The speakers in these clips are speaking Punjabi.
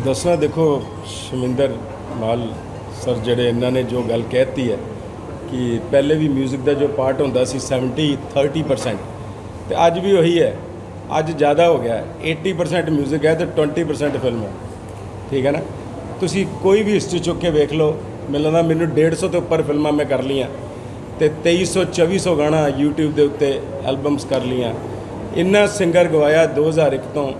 ਦੱਸਣਾ ਦੇਖੋ ਸ਼ਮਿੰਦਰ ਮਾਲ ਸਰ ਜਿਹੜੇ ਇਹਨਾਂ ਨੇ ਜੋ ਗੱਲ ਕਹਿਤੀ ਹੈ ਕਿ ਪਹਿਲੇ ਵੀ 뮤직 ਦਾ ਜੋ ਪਾਰਟ ਹੁੰਦਾ ਸੀ 70 30% ਤੇ ਅੱਜ ਵੀ ਉਹੀ ਹੈ ਅੱਜ ਜ਼ਿਆਦਾ ਹੋ ਗਿਆ ਹੈ 80% 뮤직 ਹੈ ਤੇ 20% ਫਿਲਮ ਹੈ ਠੀਕ ਹੈ ਨਾ ਤੁਸੀਂ ਕੋਈ ਵੀ ਹਿਸਟਰੀ ਚੁੱਕ ਕੇ ਵੇਖ ਲਓ ਮੈਨੂੰ ਲੱਗਦਾ ਮੈਨੂੰ 150 ਤੋਂ ਉੱਪਰ ਫਿਲਮਾਂ ਮੈਂ ਕਰ ਲਈਆਂ ਤੇ 2300 2400 ਗਾਣਾ YouTube ਦੇ ਉੱਤੇ ਐਲਬਮਸ ਕਰ ਲਈਆਂ ਇੰਨਾ ਸਿੰਗਰ ਗਵਾਇਆ 2001 ਤੋਂ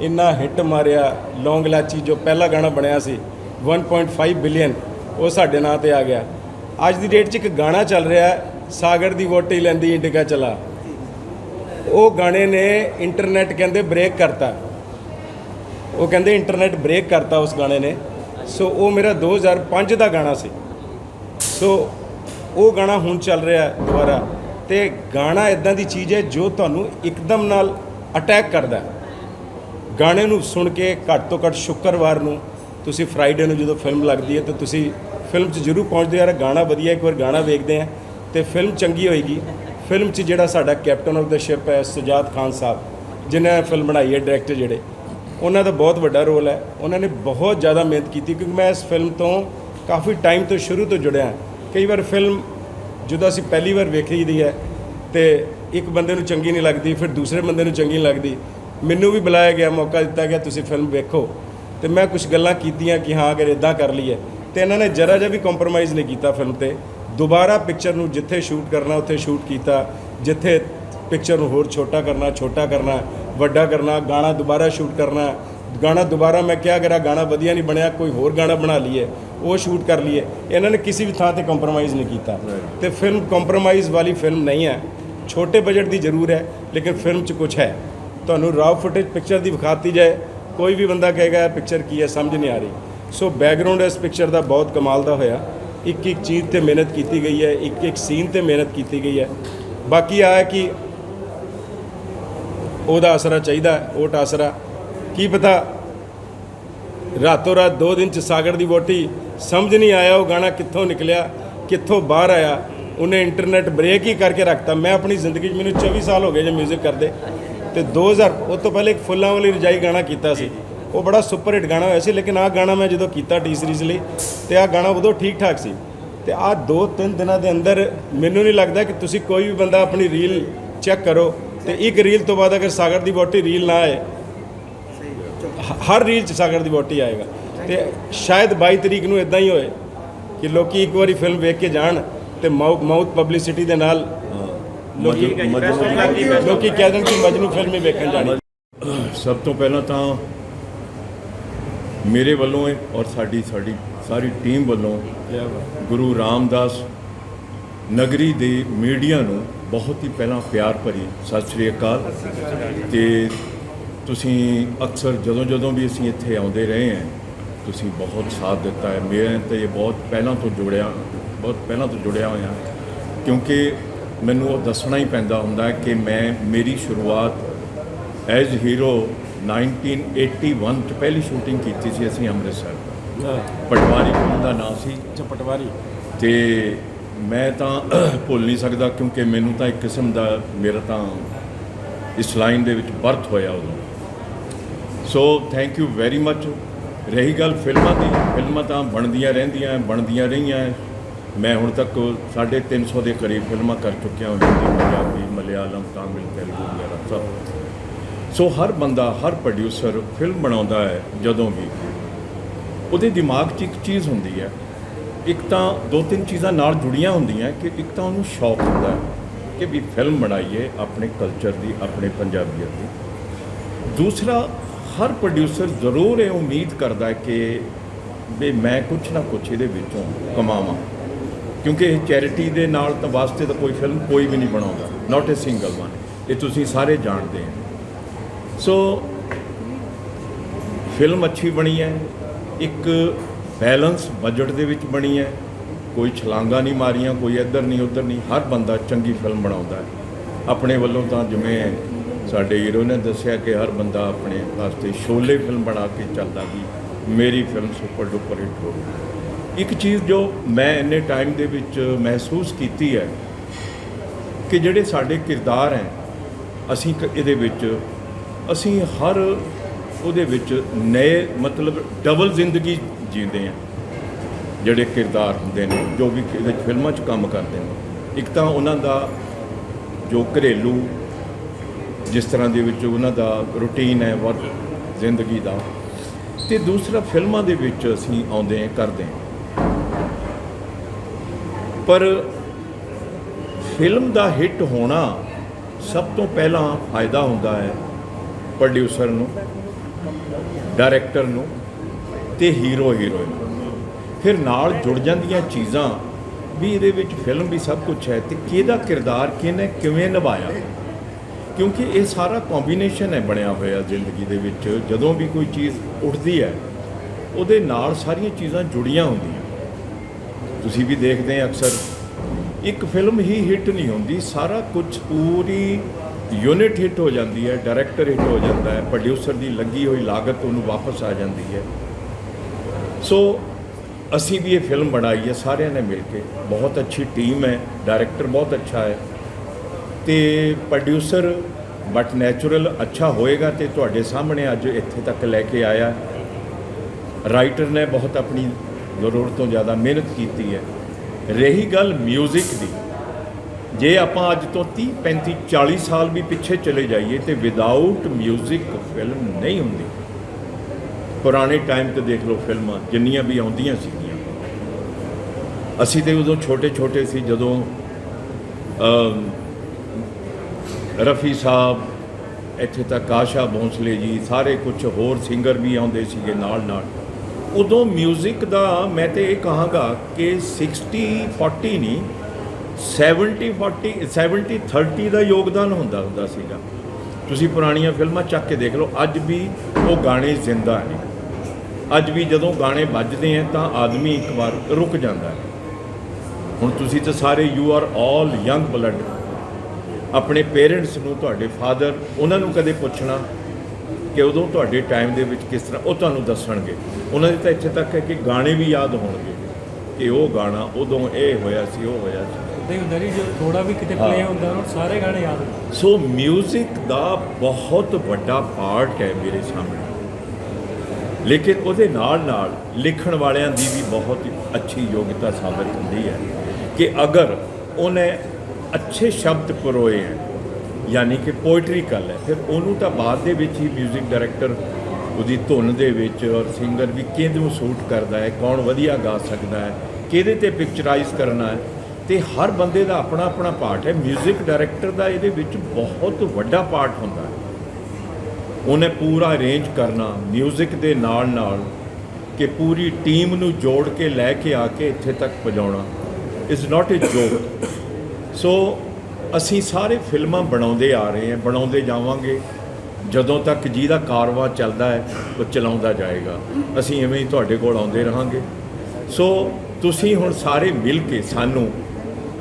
ਇੰਨਾ ਹਿੱਟ ਮਾਰਿਆ ਲੌਂਗ ਲਾਚੀ ਜੋ ਪਹਿਲਾ ਗਾਣਾ ਬਣਿਆ ਸੀ 1.5 ਬਿਲੀਅਨ ਉਹ ਸਾਡੇ ਨਾਂ ਤੇ ਆ ਗਿਆ। ਅੱਜ ਦੀ ਡੇਟ 'ਚ ਇੱਕ ਗਾਣਾ ਚੱਲ ਰਿਹਾ ਸਾਗਰ ਦੀ ਵੋਟੀ ਲੈਂਦੀ ਇੰਡੀਕਾ ਚਲਾ। ਉਹ ਗਾਣੇ ਨੇ ਇੰਟਰਨੈਟ ਕਹਿੰਦੇ ਬ੍ਰੇਕ ਕਰਤਾ। ਉਹ ਕਹਿੰਦੇ ਇੰਟਰਨੈਟ ਬ੍ਰੇਕ ਕਰਤਾ ਉਸ ਗਾਣੇ ਨੇ। ਸੋ ਉਹ ਮੇਰਾ 2005 ਦਾ ਗਾਣਾ ਸੀ। ਸੋ ਉਹ ਗਾਣਾ ਹੁਣ ਚੱਲ ਰਿਹਾ ਦੁਬਾਰਾ। ਤੇ ਗਾਣਾ ਇਦਾਂ ਦੀ ਚੀਜ਼ ਹੈ ਜੋ ਤੁਹਾਨੂੰ ਇੱਕਦਮ ਨਾਲ ਅਟੈਕ ਕਰਦਾ ਹੈ। ਗਾਣੇ ਨੂੰ ਸੁਣ ਕੇ ਘੱਟ ਤੋਂ ਘੱਟ ਸ਼ੁੱਕਰਵਾਰ ਨੂੰ ਤੁਸੀਂ ਫਰਾਈਡੇ ਨੂੰ ਜਦੋਂ ਫਿਲਮ ਲੱਗਦੀ ਹੈ ਤਾਂ ਤੁਸੀਂ ਫਿਲਮ 'ਚ ਜ਼ਰੂਰ ਪਹੁੰਚਦੇ ਹੋ। ਯਾਰ, ਗਾਣਾ ਵਧੀਆ, ਇੱਕ ਵਾਰ ਗਾਣਾ ਵੇਖਦੇ ਆ ਤੇ ਫਿਲਮ ਚੰਗੀ ਹੋਏਗੀ। ਫਿਲਮ 'ਚ ਜਿਹੜਾ ਸਾਡਾ ਕੈਪਟਨ ਆਫ ਦਾ ਸ਼ਿਪ ਹੈ, ਸੁਜਾਤ ਖਾਨ ਸਾਹਿਬ ਜਿਨ੍ਹਾਂ ਫਿਲਮ ਬਣਾਈ ਹੈ ਡਾਇਰੈਕਟਰ ਜਿਹੜੇ, ਉਹਨਾਂ ਦਾ ਬਹੁਤ ਵੱਡਾ ਰੋਲ ਹੈ। ਉਹਨਾਂ ਨੇ ਬਹੁਤ ਜ਼ਿਆਦਾ ਮਿਹਨਤ ਕੀਤੀ ਕਿਉਂਕਿ ਮੈਂ ਇਸ ਫਿਲਮ ਤੋਂ ਕਾਫੀ ਟਾਈਮ ਤੋਂ ਸ਼ੁਰੂ ਤੋਂ ਜੁੜਿਆ ਕਈ ਵਾਰ ਫਿਲਮ ਜਦੋਂ ਅਸੀਂ ਪਹਿਲੀ ਵਾਰ ਵੇਖੀ ਦੀ ਹੈ ਤੇ ਇੱਕ ਬੰਦੇ ਨੂੰ ਚੰਗੀ ਨਹੀਂ ਲੱਗਦੀ, ਫਿਰ ਦੂਸਰੇ ਬੰਦੇ ਨੂੰ ਚੰਗੀ ਨਹੀਂ ਲੱਗਦੀ ਮੈਨੂੰ ਵੀ ਬੁਲਾਇਆ ਗਿਆ, ਮੌਕਾ ਦਿੱਤਾ ਗਿਆ, ਤੁਸੀਂ ਫਿਲਮ ਵੇਖੋ। ਤੇ ਮੈਂ ਕੁਝ ਗੱਲਾਂ ਕੀਤੀਆਂ ਕਿ ਹਾਂ, ਅਗਰ ਇਦਾਂ ਕਰ ਲਈਏ। ਤੇ ਇਹਨਾਂ ਨੇ ਜਰਾ ਜਿਹਾ ਵੀ ਕੰਪਰੋਮਾਈਜ਼ ਨਹੀਂ ਕੀਤਾ ਫਿਲਮ ਤੇ। ਦੁਬਾਰਾ ਪਿਕਚਰ ਨੂੰ ਜਿੱਥੇ ਸ਼ੂਟ ਕਰਨਾ, ਉੱਥੇ ਸ਼ੂਟ ਕੀਤਾ। ਜਿੱਥੇ ਪਿਕਚਰ ਨੂੰ ਹੋਰ ਛੋਟਾ ਕਰਨਾ ਛੋਟਾ ਕਰਨਾ, ਵੱਡਾ ਕਰਨਾ, ਗਾਣਾ ਦੁਬਾਰਾ ਸ਼ੂਟ ਕਰਨਾ। ਗਾਣਾ ਦੁਬਾਰਾ ਮੈਂ ਕਿਹਾ, ਅਗਰ ਆਹ ਗਾਣਾ ਵਧੀਆ ਨਹੀਂ ਬਣਿਆ, ਕੋਈ ਹੋਰ ਗਾਣਾ ਬਣਾ ਲਈਏ, ਉਹ ਸ਼ੂਟ ਕਰ ਲਈਏ। ਇਹਨਾਂ ਨੇ ਕਿਸੇ ਵੀ ਥਾਂ ਤੇ ਕੰਪਰੋਮਾਈਜ਼ ਨਹੀਂ ਕੀਤਾ। ਤੇ ਫਿਲਮ ਕੰਪਰੋਮਾਈਜ਼ ਵਾਲੀ ਫਿਲਮ ਨਹੀਂ ਹੈ। ਛੋਟੇ ਬਜਟ ਦੀ ਜ਼ਰੂਰ ਹੈ, ਲੇਕਿਨ ਫਿਲਮ 'ਚ ਕੁਝ ਹੈ। ਤੁਹਾਨੂੰ ਰਾਵ ਫੁਟੇਜ ਪਿਕਚਰ ਦੀ ਵਿਖਾਤੀ ਜਾਏ, ਕੋਈ ਵੀ ਬੰਦਾ ਕਹੇਗਾ, ਇਹ ਪਿਕਚਰ ਕੀ ਹੈ? ਸਮਝ ਨਹੀਂ ਆ ਰਹੀ। ਸੋ ਬੈਕਗ੍ਰਾਉਂਡ ਇਸ ਪਿਕਚਰ ਦਾ ਬਹੁਤ ਕਮਾਲ ਦਾ ਹੋਇਆ। ਇੱਕ ਇੱਕ ਚੀਜ਼ ਤੇ ਮਿਹਨਤ ਕੀਤੀ ਗਈ ਹੈ, ਇੱਕ ਇੱਕ ਸੀਨ ਤੇ ਮਿਹਨਤ ਕੀਤੀ ਗਈ ਹੈ। ਬਾਕੀ ਆ ਹੈ ਕਿ ਉਹਦਾ ਆਸਰਾ ਚਾਹੀਦਾ ਉਹ ਓਟ ਆਸਰਾ। ਕੀ ਪਤਾ ਰਾਤੋਂ ਰਾਤ ਦੋ ਦਿਨ ਚ ਸਾਗਰ ਦੀ ਵੋਟੀ ਸਮਝ ਨਹੀਂ ਆਇਆ ਉਹ ਗਾਣਾ ਕਿੱਥੋਂ ਨਿਕਲਿਆ, ਕਿੱਥੋਂ ਬਾਹਰ ਆਇਆ। ਉਹਨੇ ਇੰਟਰਨੈਟ ਬ੍ਰੇਕ ਹੀ ਕਰਕੇ ਰੱਖਤਾ। ਮੈਂ ਆਪਣੀ ਜ਼ਿੰਦਗੀ 'ਚ ਮੈਨੂੰ 24 ਸਾਲ ਹੋ ਗਏ ਜੇ 뮤직 ਕਰਦੇ। ਤੇ 2000 ਉਹ ਤੋਂ ਪਹਿਲੇ ਇੱਕ ਫੁੱਲਾਂ ਵਾਲੀ ਰਜਾਈ ਗਾਣਾ ਕੀਤਾ ਸੀ। ਉਹ ਬੜਾ ਸੁਪਰ ਹਿੱਟ ਗਾਣਾ ਹੋਇਆ ਸੀ, ਲੇਕਿਨ ਆਹ ਗਾਣਾ ਮੈਂ ਜਦੋਂ ਕੀਤਾ ਟੀ ਸੀਰੀਜ਼ ਲਈ, ਤੇ ਆਹ ਗਾਣਾ ਉਦੋਂ ਠੀਕ ਠਾਕ ਸੀ। ਤੇ ਆਹ ਦੋ ਤਿੰਨ ਦਿਨਾਂ ਦੇ ਅੰਦਰ ਮੈਨੂੰ ਨਹੀਂ ਲੱਗਦਾ ਕਿ ਤੁਸੀਂ ਕੋਈ ਵੀ ਬੰਦਾ ਆਪਣੀ ਰੀਲ ਚੈੱਕ ਕਰੋ ਤੇ ਇੱਕ ਰੀਲ ਤੋਂ ਬਾਅਦ ਅਗਰ ਸਾਗਰ ਦੀ ਬੋਟੀ ਰੀਲ ਨਾ ਆਏ ਹ- ਹਰ ਰੀਲ 'ਚ ਸਾਗਰ ਦੀ ਬੋਟੀ ਆਏਗਾ। ਤੇ ਸ਼ਾਇਦ 22 ਤਰੀਕ ਨੂੰ ਇਦਾਂ ਹੀ ਹੋਏ ਕਿ ਲੋਕੀ ਇੱਕ ਵਾਰੀ ਫਿਲਮ ਵੇਖ ਕੇ ਜਾਣ ਤੇ ਮਾਊਥ ਪਬਲਿਸਿਟੀ ਦੇ ਨਾਲ ਲੋਕੀ ਲੋਕੀ ਕਹਿ ਦੇਣ ਕਿ ਮਜਨੂ ਫਿਲਮ ਹੀ ਵੇਖਣ ਜਾਣੀ। ਸਭ ਤੋਂ ਪਹਿਲਾਂ ਤਾਂ ਮੇਰੇ ਵੱਲੋਂ ਹੈ ਔਰ ਸਾਡੀ ਸਾਡੀ ਸਾਰੀ ਟੀਮ ਵੱਲੋਂ ਗੁਰੂ ਰਾਮਦਾਸ ਨਗਰੀ ਦੇ ਮੀਡੀਆ ਨੂੰ ਬਹੁਤ ਹੀ ਪਹਿਲਾਂ ਪਿਆਰ ਭਰੀ ਸਤਿ ਸ੍ਰੀ ਅਕਾਲ। ਤੇ ਤੁਸੀਂ ਅਕਸਰ ਜਦੋਂ ਜਦੋਂ ਵੀ ਅਸੀਂ ਇੱਥੇ ਆਉਂਦੇ ਰਹੇ ਹਾਂ ਤੁਸੀਂ ਬਹੁਤ ਸਾਥ ਦਿੱਤਾ ਹੈ। ਮੇਰੇ ਤੇ ਇਹ ਬਹੁਤ ਪਹਿਲਾਂ ਤੋਂ ਜੁੜਿਆ ਬਹੁਤ ਪਹਿਲਾਂ ਤੋਂ ਜੁੜਿਆ ਹੋਇਆ। ਕਿਉਂਕਿ ਮੈਨੂੰ ਉਹ ਦੱਸਣਾ ਹੀ ਪੈਂਦਾ ਹੁੰਦਾ ਕਿ ਮੈਂ ਮੇਰੀ ਸ਼ੁਰੂਆਤ ਐਜ਼ ਹੀਰੋ 1981 ਚ ਪਹਿਲੀ ਸ਼ੂਟਿੰਗ ਕੀਤੀ ਸੀ ਅਸੀਂ ਅੰਮ੍ਰਿਤਸਰ। ਪਟਵਾਰੀ ਫਿਲਮ ਦਾ ਨਾਮ ਸੀ। ਪਟਵਾਰੀ। ਤੇ ਮੈਂ ਤਾਂ ਭੁੱਲ ਨਹੀਂ ਸਕਦਾ ਕਿਉਂਕਿ ਮੈਨੂੰ ਤਾਂ ਇੱਕ ਕਿਸਮ ਦਾ ਮੇਰਾ ਤਾਂ ਇਸ ਲਾਈਨ ਦੇ ਵਿੱਚ ਬਰਥ ਹੋਇਆ ਉਦੋਂ। So thank you very much ਰਹੀ ਗੱਲ ਫਿਲਮਾਂ ਦੀ। ਫਿਲਮਾਂ ਤਾਂ ਬਣਦੀਆਂ ਰਹਿੰਦੀਆਂ ਬਣਦੀਆਂ ਰਹੀਆਂ। ਮੈਂ ਹੁਣ ਤੱਕ 350 ਦੇ ਕਰੀਬ ਫਿਲਮਾਂ ਕਰ ਚੁੱਕਿਆ ਹਾਂ ਹਿੰਦੀ ਪੰਜਾਬੀ, ਮਲਿਆਲਮ, ਤਾਮਿਲ, ਤੇਲਗੂ, ਵਗੈਰਾ, ਸਭ। ਸੋ ਹਰ ਬੰਦਾ, ਹਰ ਪ੍ਰੋਡਿਊਸਰ ਫਿਲਮ ਬਣਾਉਂਦਾ ਹੈ ਜਦੋਂ ਵੀ। ਉਹਦੇ ਦਿਮਾਗ 'ਚ ਇੱਕ ਚੀਜ਼ ਹੁੰਦੀ ਹੈ, ਇੱਕ ਤਾਂ ਦੋ ਤਿੰਨ ਚੀਜ਼ਾਂ ਨਾਲ ਜੁੜੀਆਂ ਹੁੰਦੀਆਂ ਕਿ ਇੱਕ ਤਾਂ ਉਹਨੂੰ ਸ਼ੌਕ ਹੁੰਦਾ ਹੈ ਕਿ ਵੀ ਫਿਲਮ ਬਣਾਈਏ ਆਪਣੇ ਕਲਚਰ ਦੀ, ਆਪਣੇ ਪੰਜਾਬੀਅਤ ਦੀ। ਦੂਸਰਾ, ਹਰ ਪ੍ਰੋਡਿਊਸਰ ਜ਼ਰੂਰ ਇਹ ਉਮੀਦ ਕਰਦਾ ਕਿ ਵੀ ਮੈਂ ਕੁਝ ਨਾ ਕੁਝ ਇਹਦੇ ਵਿੱਚੋਂ ਕਮਾਵਾਂ। ਕਿਉਂਕਿ ਇਹ ਚੈਰਿਟੀ ਦੇ ਨਾਲ ਤਾਂ ਵਾਸਤੇ ਤਾਂ ਕੋਈ ਫਿਲਮ ਕੋਈ ਵੀ ਨਹੀਂ ਬਣਾਉਂਦਾ। ਨਾਟ ਅ ਸਿੰਗਲ ਵਨ ਇਹ ਤੁਸੀਂ ਸਾਰੇ ਜਾਣਦੇ ਹੋ। ਸੋ ਫਿਲਮ ਅੱਛੀ ਬਣੀ ਹੈ। ਇੱਕ ਬੈਲੈਂਸ ਬਜਟ ਦੇ ਵਿੱਚ ਬਣੀ ਹੈ। ਕੋਈ ਛਲਾਂਗਾ ਨਹੀਂ ਮਾਰੀਆਂ, ਕੋਈ ਇੱਧਰ ਨਹੀਂ, ਉੱਧਰ ਨਹੀਂ। ਹਰ ਬੰਦਾ ਚੰਗੀ ਫਿਲਮ ਬਣਾਉਂਦਾ ਹੈ। ਆਪਣੇ ਵੱਲੋਂ ਤਾਂ ਜਿਵੇਂ ਸਾਡੇ ਹੀਰੋ ਨੇ ਦੱਸਿਆ ਕਿ ਹਰ ਬੰਦਾ ਆਪਣੇ ਵਾਸਤੇ ਸ਼ੋਲੇ ਫਿਲਮ ਬਣਾ ਕੇ ਚੱਲਦਾ ਵੀ ਮੇਰੀ ਫਿਲਮ ਸੁਪਰ ਡੁਪਰ ਹਿੱਟ ਹੋ ਗਈ ਇੱਕ ਚੀਜ਼ ਜੋ ਮੈਂ ਇੰਨੇ ਟਾਈਮ ਦੇ ਵਿੱਚ ਮਹਿਸੂਸ ਕੀਤੀ ਹੈ ਕਿ ਜਿਹੜੇ ਸਾਡੇ ਕਿਰਦਾਰ ਹੈ, ਅਸੀਂ ਕ- ਇਹਦੇ ਵਿੱਚ, ਅਸੀਂ ਹਰ ਉਹਦੇ ਵਿੱਚ ਨਏ ਮਤਲਬ ਡਬਲ ਜ਼ਿੰਦਗੀ ਜੀਂਦੇ ਆ ਜਿਹੜੇ ਕਿਰਦਾਰ ਹੁੰਦੇ ਨੇ, ਜੋ ਵੀ ਇਹਦੇ ਫਿਲਮਾਂ 'ਚ ਕੰਮ ਕਰਦੇ ਨੇ। ਇੱਕ ਤਾਂ ਉਹਨਾਂ ਦਾ ਜੋ ਘਰੇਲੂ ਜਿਸ ਤਰ੍ਹਾਂ ਦੇ ਵਿੱਚ ਉਹਨਾਂ ਦਾ ਰੁਟੀਨ ਹੈ ਵਰਕ ਜ਼ਿੰਦਗੀ ਦਾ। ਤੇ ਦੂਸਰਾ, ਫਿਲਮਾਂ ਦੇ ਵਿੱਚ ਅਸੀਂ ਆਉਂਦੇ ਹਾਂ, ਕਰਦੇ ਹਾਂ। ਪਰ ਫਿਲਮ ਦਾ ਹਿੱਟ ਹੋਣਾ ਸਭ ਤੋਂ ਪਹਿਲਾਂ ਫਾਇਦਾ ਹੁੰਦਾ ਹੈ ਪ੍ਰੋਡਿਊਸਰ ਨੂੰ, ਡਾਇਰੈਕਟਰ ਨੂੰ ਤੇ ਹੀਰੋ ਹੀਰੋਇਨ ਨੂੰ। ਫਿਰ ਨਾਲ ਜੁੜ ਜਾਂਦੀਆਂ ਚੀਜ਼ਾਂ ਵੀ ਇਹਦੇ ਵਿੱਚ ਫਿਲਮ ਵੀ ਸਭ ਕੁਝ ਹੈ ਤੇ ਕਿਹਦਾ ਕਿਰਦਾਰ ਕਿਹਨੇ ਕਿਵੇਂ ਨਿਭਾਇਆ? ਕਿਉਂਕਿ ਇਹ ਸਾਰਾ ਕੰਬੀਨੇਸ਼ਨ ਹੈ ਬਣਿਆ ਹੋਇਆ ਜ਼ਿੰਦਗੀ ਦੇ ਵਿੱਚ। ਜਦੋਂ ਵੀ ਕੋਈ ਚੀਜ਼ ਉੱਠਦੀ ਹੈ, ਉਹਦੇ ਨਾਲ ਸਾਰੀਆਂ ਚੀਜ਼ਾਂ ਜੁੜੀਆਂ ਹੁੰਦੀਆਂ। ਤੁਸੀਂ ਵੀ ਦੇਖਦੇ ਆ ਅਕਸਰ, ਇੱਕ ਫਿਲਮ ਹੀ ਹਿੱਟ ਨਹੀਂ ਹੁੰਦੀ, ਸਾਰਾ ਕੁਝ ਪੂਰੀ ਯੂਨਿਟ ਹਿੱਟ ਹੋ ਜਾਂਦੀ ਹੈ ਡਾਇਰੈਕਟਰ ਹਿੱਟ ਹੋ ਜਾਂਦਾ ਹੈ ਪ੍ਰੋਡਿਊਸਰ ਦੀ ਲੱਗੀ ਹੋਈ ਲਾਗਤ ਉਹਨੂੰ ਵਾਪਸ ਆ ਜਾਂਦੀ ਹੈ। ਸੋ ਅਸੀਂ ਵੀ ਇਹ ਫਿਲਮ ਬਣਾਈ ਹੈ, ਸਾਰਿਆਂ ਨੇ ਮਿਲ ਕੇ। ਬਹੁਤ ਅੱਛੀ ਟੀਮ ਹੈ ਡਾਇਰੈਕਟਰ ਬਹੁਤ ਅੱਛਾ ਹੈ। ਤੇ ਪ੍ਰੋਡਿਊਸਰ ਬਟ ਨੈਚੁਰਲ ਅੱਛਾ ਹੋਏਗਾ ਤੇ ਤੁਹਾਡੇ ਸਾਹਮਣੇ ਅੱਜ ਇੱਥੇ ਤੱਕ ਲੈ ਕੇ ਆਇਆ। ਰਾਈਟਰ ਨੇ ਬਹੁਤ ਆਪਣੀ ਜ਼ਰੂਰਤ ਤੋਂ ਜ਼ਿਆਦਾ ਮਿਹਨਤ ਕੀਤੀ ਹੈ ਰਹੀ ਗੱਲ 뮤직 ਦੀ ਜੇ ਆਪਾਂ ਅੱਜ ਤੋਂ 30 35 40 ਸਾਲ ਵੀ ਪਿੱਛੇ ਚਲੇ ਜਾਈਏ ਤੇ ਵਿਦਆਊਟ 뮤직 ਫਿਲਮ ਨਹੀਂ ਹੁੰਦੀ ਪੁਰਾਣੇ ਟਾਈਮ ਤੇ ਦੇਖ ਲਓ ਫਿਲਮਾਂ ਜਿੰਨੀਆਂ ਵੀ ਆਉਂਦੀਆਂ ਸੀਗੀਆਂ ਅਸੀਂ ਤੇ ਉਦੋਂ ਛੋਟੇ ਛੋਟੇ ਸੀ ਜਦੋਂ ਅਮ, ਰਫੀ ਸਾਹਿਬ ਇੱਥੇ ਤੱਕ ਆਸ਼ਾ ਭੋਂਸਲੇ ਜੀ ਸਾਰੇ ਕੁਝ ਹੋਰ ਸਿੰਗਰ ਵੀ ਆਉਂਦੇ ਸੀਗੇ ਨਾਲ ਨਾਲ ਉਦੋਂ 뮤직 ਦਾ ਮੈਂ ਤੇ ਇਹ ਕਹਾਂਗਾ ਕਿ 60 40 ਨਹੀਂ 70 40 70 30 ਦਾ ਯੋਗਦਾਨ ਹੁੰਦਾ ਹੁੰਦਾ ਸੀਗਾ। ਤੁਸੀਂ ਪੁਰਾਣੀਆਂ ਫਿਲਮਾਂ ਚੱਕ ਕੇ ਦੇਖ ਲਓ, ਅੱਜ ਵੀ ਉਹ ਗਾਣੇ ਜ਼ਿੰਦਾ ਨੇ। ਅੱਜ ਵੀ ਜਦੋਂ ਗਾਣੇ ਵੱਜਦੇ ਆ ਤਾਂ ਆਦਮੀ ਇੱਕ ਵਾਰ ਰੁਕ ਜਾਂਦਾ ਹੈ। ਹੁਣ ਤੁਸੀਂ ਤਾਂ ਸਾਰੇ you are all young blood ਆਪਣੇ ਪੇਰੈਂਟਸ ਨੂੰ, ਤੁਹਾਡੇ ਫਾਦਰ ਉਹਨਾਂ ਨੂੰ ਕਦੇ ਪੁੱਛਣਾ ਕਿ ਉਦੋਂ ਤੁਹਾਡੇ ਟਾਈਮ ਦੇ ਵਿੱਚ ਕਿਸ ਤਰ੍ਹਾਂ ਉਹ ਤੁਹਾਨੂੰ ਦੱਸਣਗੇ। ਉਹਨਾਂ ਦੀ ਤਾਂ ਇੱਥੇ ਤੱਕ ਹੈ ਕਿ ਗਾਣੇ ਵੀ ਯਾਦ ਹੋਣਗੇ ਕਿ ਉਹ ਗਾਣਾ ਉਦੋਂ ਇਹ ਹੋਇਆ ਸੀ ਉਹ ਹੋਇਆ ਸੀ। ਉਦਾਂ ਹੀ ਹੁੰਦਾ ਜੀ ਜੋ ਥੋੜਾ ਵੀ ਕਿਤੇ। ਪਲੇ ਹੁੰਦਾ ਉਹਨਾਂ ਨੂੰ ਸਾਰੇ ਗਾਣੇ ਯਾਦ ਹੁੰਦੇ। ਸੋ 뮤직 ਦਾ ਬਹੁਤ ਵੱਡਾ ਪਾਰਟ ਹੈ ਮੇਰੇ ਸਾਹਮਣੇ। ਲੇਕਿਨ ਉਹਦੇ ਨਾਲ ਨਾਲ ਲਿਖਣ ਵਾਲਿਆਂ ਦੀ ਵੀ ਬਹੁਤ ਅੱਛੀ ਯੋਗਤਾ ਸਾਬਤ ਹੁੰਦੀ ਹੈ ਕਿ ਅਗਰ ਉਹਨੇ ਅੱਛੇ ਸ਼ਬਦ ਪਰੋਏ ਹੈ ਯਾਨੀ ਕਿ ਪੋਇਟਰੀਕਲ ਹੈ ਫਿਰ ਉਹਨੂੰ ਤਾਂ ਬਾਅਦ ਦੇ ਵਿੱਚ ਹੀ 뮤직 ਡਾਇਰੈਕਟਰ ਉਹਦੀ ਧੁਨ ਦੇ ਵਿੱਚ ਔਰ ਸਿੰਗਰ ਵੀ ਕਿਹਦੇ ਨੂੰ ਸੂਟ ਕਰਦਾ ਹੈ ਕੌਣ ਵਧੀਆ ਗਾ ਸਕਦਾ ਹੈ ਕਿਹਦੇ ਤੇ ਪਿਕਚਰਾਈਜ਼ ਕਰਨਾ ਹੈ ਤੇ ਹਰ ਬੰਦੇ ਦਾ ਆਪਣਾ ਆਪਣਾ ਪਾਰਟ ਹੈ 뮤직 ਡਾਇਰੈਕਟਰ ਦਾ ਇਹਦੇ ਵਿੱਚ ਬਹੁਤ ਵੱਡਾ ਪਾਰਟ ਹੁੰਦਾ ਹੈ ਉਹਨੇ ਪੂਰਾ ਅਰੇਂਜ ਕਰਨਾ 뮤직 ਦੇ ਨਾਲ ਨਾਲ ਕਿ ਪੂਰੀ ਟੀਮ ਨੂੰ ਜੋੜ ਕੇ ਲੈ ਕੇ ਆ ਕੇ ਇੱਥੇ ਤੱਕ ਪਹੁੰਚਾਉਣਾ ਇਜ਼ ਨਾਟ ਅ ਜੋਕ ਸੋ ਅਸੀਂ ਸਾਰੇ ਫਿਲਮਾਂ ਬਣਾਉਂਦੇ ਆ ਰਹੇ ਹਾਂ, ਬਣਾਉਂਦੇ ਜਾਵਾਂਗੇ। ਜਦੋਂ ਤੱਕ ਜਿਹਦਾ ਕਾਰਵਾ ਚੱਲਦਾ ਹੈ, ਉਹ ਚਲਾਉਂਦਾ ਜਾਏਗਾ। ਅਸੀਂ ਐਵੇਂ ਹੀ ਤੁਹਾਡੇ ਕੋਲ ਆਉਂਦੇ ਰਹਾਂਗੇ। ਸੋ ਤੁਸੀਂ ਹੁਣ ਸਾਰੇ ਮਿਲ ਕੇ ਸਾਨੂੰ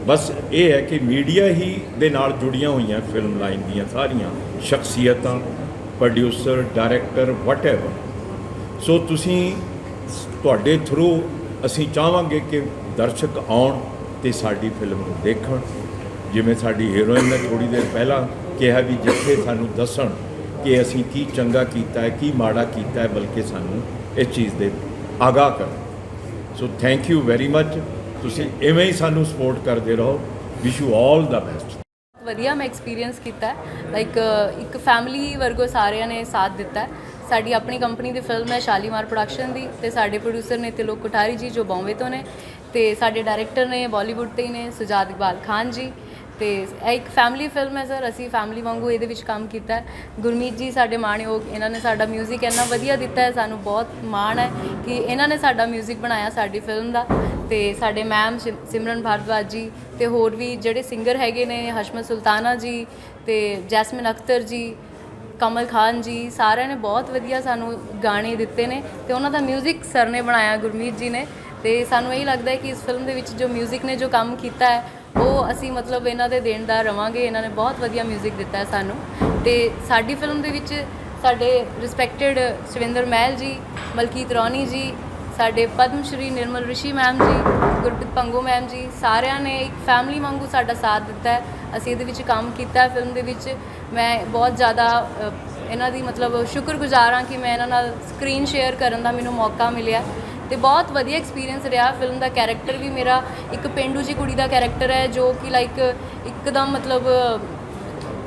ਬਸ ਇਹ ਹੈ ਕਿ ਮੀਡੀਆ ਹੀ ਦੇ ਨਾਲ ਜੁੜੀਆਂ ਹੋਈਆਂ ਫਿਲਮ ਲਾਈਨ ਦੀਆਂ ਸਾਰੀਆਂ ਸ਼ਖਸੀਅਤਾਂ ਪ੍ਰੋਡਿਊਸਰ ਡਾਇਰੈਕਟਰ ਵਟਐਵਰ ਸੋ ਤੁਸੀਂ ਤੁਹਾਡੇ ਥਰੂ ਅਸੀਂ ਚਾਹਾਂਗੇ ਕਿ ਦਰਸ਼ਕ ਆਉਣ ਤੇ ਸਾਡੀ ਫਿਲਮ ਨੂੰ ਦੇਖਣ। ਜਿਵੇਂ ਸਾਡੀ ਹੀਰੋਇਨ ਨੇ ਥੋੜੀ ਦੇਰ ਪਹਿਲਾਂ ਕਿਹਾ ਵੀ ਜਿੱਥੇ ਸਾਨੂੰ ਦੱਸਣ ਕਿ ਅਸੀਂ ਕੀ ਚੰਗਾ ਕੀਤਾ ਹੈ, ਕੀ ਮਾੜਾ ਕੀਤਾ ਹੈ, ਬਲਕਿ ਸਾਨੂੰ ਇਸ ਚੀਜ਼ ਦੇ ਆਗਾਹ ਕਰਨ। So thank you very much ਤੁਸੀਂ ਇਵੇਂ ਹੀ ਸਾਨੂੰ ਸਪੋਰਟ ਕਰਦੇ ਰਹੋ। Wish you all the best ਵਧੀਆ ਮੈਂ ਐਕਸਪੀਰੀਅੰਸ ਕੀਤਾ ਲਾਈਕ ਇੱਕ ਫੈਮਿਲੀ ਵਰਗੋ ਸਾਰਿਆਂ ਨੇ ਸਾਥ ਦਿੱਤਾ ਸਾਡੀ ਆਪਣੀ ਕੰਪਨੀ ਦੀ ਫਿਲਮ ਹੈ ਸ਼ਾਲੀਮਾਰ ਪ੍ਰੋਡਕਸ਼ਨ ਦੀ ਤੇ ਸਾਡੇ ਪ੍ਰੋਡਿਊਸਰ ਨੇ ਤਿਲੋਕ ਕੋਠਾਰੀ ਜੀ ਜੋ ਬੰਬੇ ਤੋਂ ਨੇ ਤੇ ਸਾਡੇ ਡਾਇਰੈਕਟਰ ਨੇ ਬਾਲੀਵੁੱਡ ਤੇ ਹੀ ਨੇ, ਸੁਜਾਤ ਇਕਬਾਲ ਖਾਨ ਜੀ। ਤੇ ਇਹ ਇੱਕ ਫੈਮਿਲੀ ਫਿਲਮ ਹੈ ਸਰ ਅਸੀਂ ਫੈਮਿਲੀ ਵਾਂਗੂ ਇਹਦੇ ਵਿੱਚ ਕੰਮ ਕੀਤਾ ਹੈ ਗੁਰਮੀਤ ਜੀ ਸਾਡੇ ਮਾਣਯੋਗ ਇਹਨਾਂ ਨੇ ਸਾਡਾ 뮤직 ਇੰਨਾ ਵਧੀਆ ਦਿੱਤਾ ਹੈ ਸਾਨੂੰ ਬਹੁਤ ਮਾਣ ਹੈ ਕਿ ਇਹਨਾਂ ਨੇ ਸਾਡਾ 뮤직 ਬਣਾਇਆ ਸਾਡੀ ਫਿਲਮ ਦਾ ਤੇ ਸਾਡੇ ਮੈਮ ਸਿਮਰਨ ਭਾਰਦਵਾਜ ਜੀ ਤੇ ਹੋਰ ਵੀ ਜਿਹੜੇ ਸਿੰਗਰ ਹੈਗੇ ਨੇ ਹਸ਼ਮਤ ਸੁਲਤਾਨਾ ਜੀ ਤੇ ਜੈਸਮਿਨ ਅਖਤਰ ਜੀ ਕਮਲ ਖਾਨ ਜੀ ਸਾਰਿਆਂ ਨੇ ਬਹੁਤ ਵਧੀਆ ਸਾਨੂੰ ਗਾਣੇ ਦਿੱਤੇ ਨੇ ਤੇ ਉਹਨਾਂ ਦਾ 뮤직 ਸਰ ਨੇ ਬਣਾਇਆ ਗੁਰਮੀਤ ਜੀ ਨੇ ਤੇ ਸਾਨੂੰ ਇਹ ਲੱਗਦਾ ਹੈ ਕਿ ਇਸ ਫਿਲਮ ਦੇ ਵਿੱਚ ਜੋ 뮤직 ਨੇ ਜੋ ਕੰਮ ਕੀਤਾ ਹੈ ਉਹ ਅਸੀਂ ਮਤਲਬ ਇਹਨਾਂ ਦੇ ਦੇਣਦਾਰ ਰਵਾਂਗੇ, ਇਹਨਾਂ ਨੇ ਬਹੁਤ ਵਧੀਆ 뮤직 ਦਿੱਤਾ ਹੈ ਸਾਨੂੰ। ਤੇ ਸਾਡੀ ਫਿਲਮ ਦੇ ਵਿੱਚ ਸਾਡੇ ਰਿਸਪੈਕਟਡ ਸਵਿੰਦਰ ਮਹਿਲ ਜੀ, ਮਲਕੀਤ ਰੌਣੀ ਜੀ, ਸਾਡੇ ਪਦਮ ਸ਼੍ਰੀ ਨਿਰਮਲ ਰਿਸ਼ੀ ਮੈਮ ਜੀ, ਗੁਰਪ੍ਰੀਤ ਪੰਗੂ ਮੈਮ ਜੀ, ਸਾਰਿਆਂ ਨੇ ਇੱਕ ਫੈਮਿਲੀ ਵਾਂਗੂ ਸਾਡਾ ਸਾਥ ਦਿੱਤਾ ਹੈ। ਅਸੀਂ ਇਹਦੇ ਵਿੱਚ ਕੰਮ ਕੀਤਾ ਹੈ ਫਿਲਮ ਦੇ ਵਿੱਚ। ਮੈਂ ਬਹੁਤ ਜ਼ਿਆਦਾ ਇਹਨਾਂ ਦੀ ਮਤਲਬ ਸ਼ੁਕਰਗੁਜ਼ਾਰ ਹਾਂ ਕਿ ਮੈਂ ਇਹਨਾਂ ਨਾਲ ਸਕਰੀਨ ਸ਼ੇਅਰ ਕਰਨ ਦਾ ਮੈਨੂੰ ਮੌਕਾ ਮਿਲਿਆ। ਤੇ ਬਹੁਤ ਵਧੀਆ ਐਕਸਪੀਰੀਅੰਸ ਰਿਹਾ। ਫਿਲਮ ਦਾ ਕੈਰੈਕਟਰ ਵੀ ਮੇਰਾ ਇੱਕ ਪਿੰਡੂ ਜੀ ਕੁੜੀ ਦਾ ਕੈਰੈਕਟਰ ਹੈ, ਜੋ ਕਿ ਲਾਈਕ ਇੱਕਦਮ ਮਤਲਬ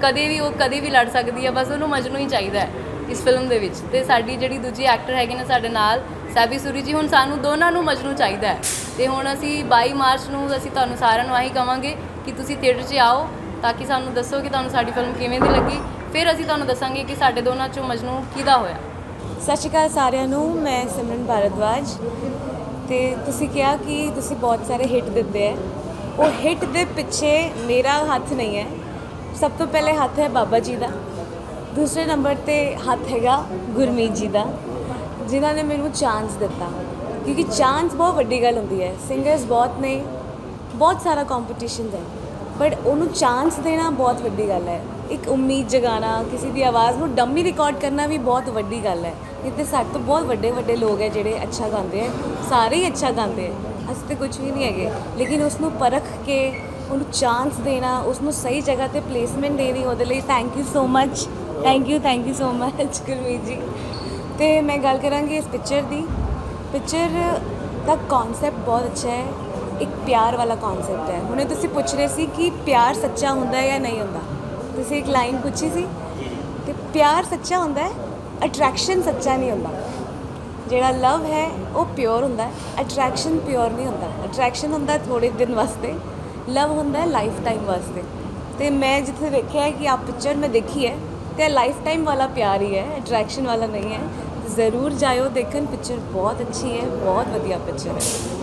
ਕਦੇ ਵੀ ਉਹ ਕਦੇ ਵੀ ਲੜ ਸਕਦੀ ਹੈ, ਬਸ ਉਹਨੂੰ ਮਜਨੂ ਹੀ ਚਾਹੀਦਾ ਹੈ ਇਸ ਫਿਲਮ ਦੇ ਵਿੱਚ। ਤੇ ਸਾਡੀ ਜਿਹੜੀ ਦੂਜੀ ਐਕਟਰ ਹੈਗੇ ਨੇ ਸਾਡੇ ਨਾਲ, ਸੈਬੀ ਸੂਰੀ ਜੀ, ਹੁਣ ਸਾਨੂੰ ਦੋਨਾਂ ਨੂੰ ਮਜਨੂ ਚਾਹੀਦਾ ਹੈ। ਤੇ ਹੁਣ ਅਸੀਂ 22 ਮਾਰਚ ਨੂੰ ਅਸੀਂ ਤੁਹਾਨੂੰ ਸਾਰਿਆਂ ਨੂੰ ਆਹੀ ਕਵਾਂਗੇ ਕਿ ਤੁਸੀਂ ਥੀਏਟਰ 'ਚ ਆਓ, ਤਾਂ ਕਿ ਸਾਨੂੰ ਦੱਸੋ ਕਿ ਤੁਹਾਨੂੰ ਸਾਡੀ ਫਿਲਮ ਕਿਵੇਂ ਦੀ ਲੱਗੀ। ਫਿਰ ਅਸੀਂ ਤੁਹਾਨੂੰ ਦੱਸਾਂਗੇ ਕਿ ਸਾਡੇ ਦੋਨਾਂ 'ਚੋਂ ਮਜਨੂ ਕਿਹਦਾ ਹੋਇਆ। ਸਤਿ ਸ਼੍ਰੀ ਅਕਾਲ ਸਾਰਿਆਂ ਨੂੰ, ਮੈਂ ਸਿਮਰਨ ਭਾਰਦਵਾਜ ਤੇ ਤੁਸੀਂ ਕਿਹਾ ਕਿ ਤੁਸੀਂ ਬਹੁਤ ਸਾਰੇ ਹਿੱਟ ਦਿੱਤੇ ਹੈ ਉਹ ਹਿੱਟ ਦੇ ਪਿੱਛੇ ਮੇਰਾ ਹੱਥ ਨਹੀਂ ਹੈ ਸਭ ਤੋਂ ਪਹਿਲੇ ਹੱਥ ਹੈ ਬਾਬਾ ਜੀ ਦਾ। ਦੂਸਰੇ ਨੰਬਰ ਤੇ ਹੱਥ ਹੈਗਾ ਗੁਰਮੀਤ ਜੀ ਦਾ, ਜਿਨ੍ਹਾਂ ਨੇ ਮੈਨੂੰ ਚਾਂਸ ਦਿੱਤਾ। ਕਿਉਂਕਿ ਚਾਂਸ ਬਹੁਤ ਵੱਡੀ ਗੱਲ ਹੁੰਦੀ ਹੈ ਸਿੰਗਰਸ ਬਹੁਤ ਨੇ, ਬਹੁਤ ਸਾਰਾ ਕੰਪੀਟੀਸ਼ਨ ਹੈ ਬਟ ਉਹਨੂੰ ਚਾਂਸ ਦੇਣਾ ਬਹੁਤ ਵੱਡੀ ਗੱਲ ਹੈ। ਇੱਕ ਉਮੀਦ ਜਗਾਉਣਾ, ਕਿਸੇ ਦੀ ਆਵਾਜ਼ ਨੂੰ ਡੰਮੀ ਰਿਕਾਰਡ ਕਰਨਾ ਵੀ ਬਹੁਤ ਵੱਡੀ ਗੱਲ ਹੈ। ਇੱਥੇ ਸਾਡੇ ਤੋਂ ਬਹੁਤ ਵੱਡੇ ਵੱਡੇ ਲੋਕ ਹੈ ਜਿਹੜੇ ਅੱਛਾ ਗਾਉਂਦੇ ਹੈ। ਸਾਰੇ ਹੀ ਅੱਛਾ ਗਾਉਂਦੇ ਹੈ। ਅਸੀਂ ਤੇ ਕੁਝ ਵੀ ਨਹੀਂ ਹੈਗੇ। ਲੇਕਿਨ ਉਸ ਨੂੰ ਪਰਖ ਕੇ, ਉਹਨੂੰ ਚਾਂਸ ਦੇਣਾ ਉਸ ਨੂੰ ਸਹੀ ਜਗ੍ਹਾ ਤੇ ਪਲੇਸਮੈਂਟ ਦੇਣੀ, ਉਹਦੇ ਲਈ thank you so much thank you thank you so much Gurmeet ji. ਤੇ ਮੈਂ ਗੱਲ ਕਰਾਂਗੀ ਇਸ ਪਿਕਚਰ ਦੀ। ਪਿਕਚਰ ਦਾ ਕਨਸੈਪਟ ਬਹੁਤ ਅੱਛਾ ਹੈ। ਇੱਕ ਪਿਆਰ ਵਾਲਾ ਕਨਸੈਪਟ ਹੈ। ਹੁਣੇ ਤੁਸੀਂ ਪੁੱਛ ਰਹੇ ਸੀ ਕਿ ਪਿਆਰ ਸੱਚਾ ਹੁੰਦਾ ਹੈ ਜਾਂ ਨਹੀਂ ਹੁੰਦਾ। ਤੁਸੀਂ ਇੱਕ ਲਾਈਨ ਪੁੱਛੀ ਸੀ ਤੇ ਪਿਆਰ ਸੱਚਾ ਹੁੰਦਾ ਹੈ ਅਟਰੈਕਸ਼ਨ ਸੱਚਾ ਨਹੀਂ ਹੁੰਦਾ। ਜਿਹੜਾ ਲਵ ਹੈ, ਉਹ ਪਿਓਰ ਹੁੰਦਾ ਹੈ ਅਟਰੈਕਸ਼ਨ ਪਿਓਰ ਨਹੀਂ ਹੁੰਦਾ। ਅਟਰੈਕਸ਼ਨ ਹੁੰਦਾ ਥੋੜੇ ਦਿਨ ਵਾਸਤੇ ਲਵ ਹੁੰਦਾ ਲਾਈਫ ਟਾਈਮ ਵਾਸਤੇ। ਤੇ ਮੈਂ ਜਿੱਥੇ ਦੇਖਿਆ ਕਿ ਆਪ ਪਿਕਚਰ ਮੈਂ ਦੇਖੀ ਹੈ, ਤੇ ਲਾਈਫ ਟਾਈਮ ਵਾਲਾ ਪਿਆਰ ਹੀ ਹੈ ਅਟਰੈਕਸ਼ਨ ਵਾਲਾ ਨਹੀਂ ਹੈ। ਜ਼ਰੂਰ ਜਾਇਓ, ਦੇਖਣ। ਪਿਕਚਰ ਬਹੁਤ ਅੱਛੀ ਹੈ, ਬਹੁਤ ਵਧੀਆ ਪਿਕਚਰ ਹੈ।